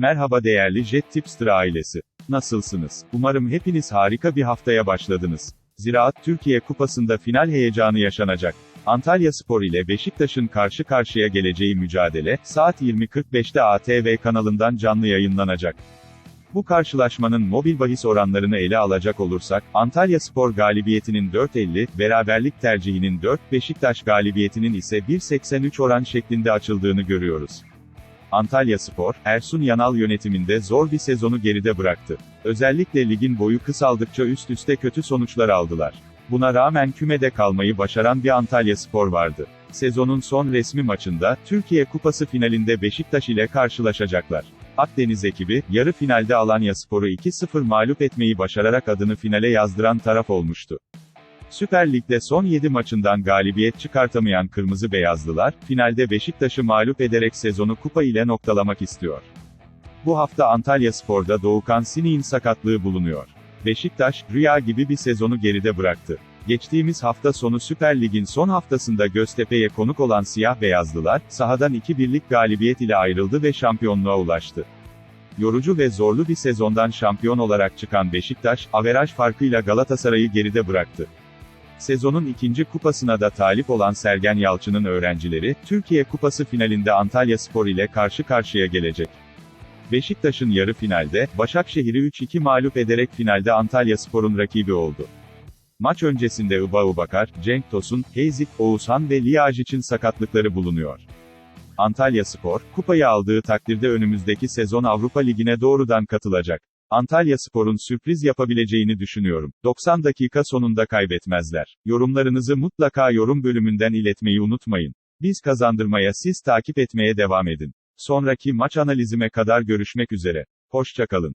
Merhaba değerli Jet Tipster ailesi. Nasılsınız? Umarım hepiniz harika bir haftaya başladınız. Ziraat Türkiye Kupası'nda final heyecanı yaşanacak. Antalya Spor ile Beşiktaş'ın karşı karşıya geleceği mücadele, saat 20.45'te ATV kanalından canlı yayınlanacak. Bu karşılaşmanın mobil bahis oranlarını ele alacak olursak, Antalya Spor galibiyetinin 4.50, beraberlik tercihinin 4, Beşiktaş galibiyetinin ise 1.83 oran şeklinde açıldığını görüyoruz. Antalya Spor, Ersun Yanal yönetiminde zor bir sezonu geride bıraktı. Özellikle ligin boyu kısaldıkça üst üste kötü sonuçlar aldılar. Buna rağmen kümede kalmayı başaran bir Antalya Spor vardı. Sezonun son resmi maçında, Türkiye Kupası finalinde Beşiktaş ile karşılaşacaklar. Akdeniz ekibi, yarı finalde Alanya Spor'u 2-0 mağlup etmeyi başararak adını finale yazdıran taraf olmuştu. Süper Lig'de son 7 maçından galibiyet çıkartamayan Kırmızı Beyazlılar, finalde Beşiktaş'ı mağlup ederek sezonu kupa ile noktalamak istiyor. Bu hafta Antalya Spor'da Doğukan Sini'nin sakatlığı bulunuyor. Beşiktaş, rüya gibi bir sezonu geride bıraktı. Geçtiğimiz hafta sonu Süper Lig'in son haftasında Göztepe'ye konuk olan Siyah Beyazlılar, sahadan 2-1'lik galibiyet ile ayrıldı ve şampiyonluğa ulaştı. Yorucu ve zorlu bir sezondan şampiyon olarak çıkan Beşiktaş, averaj farkıyla Galatasaray'ı geride bıraktı. Sezonun ikinci kupasına da talip olan Sergen Yalçın'ın öğrencileri, Türkiye Kupası finalinde Antalya Spor ile karşı karşıya gelecek. Beşiktaş'ın yarı finalde, Başakşehir'i 3-2 mağlup ederek finalde Antalya Spor'un rakibi oldu. Maç öncesinde Iba Ubakar, Cenk Tosun, Heyzik, Oğuzhan ve Liyaj için sakatlıkları bulunuyor. Antalya Spor, kupayı aldığı takdirde önümüzdeki sezon Avrupa Ligi'ne doğrudan katılacak. Antalya Spor'un sürpriz yapabileceğini düşünüyorum. 90 dakika sonunda kaybetmezler. Yorumlarınızı mutlaka yorum bölümünden iletmeyi unutmayın. Biz kazandırmaya siz takip etmeye devam edin. Sonraki maç analizime kadar görüşmek üzere. Hoşçakalın.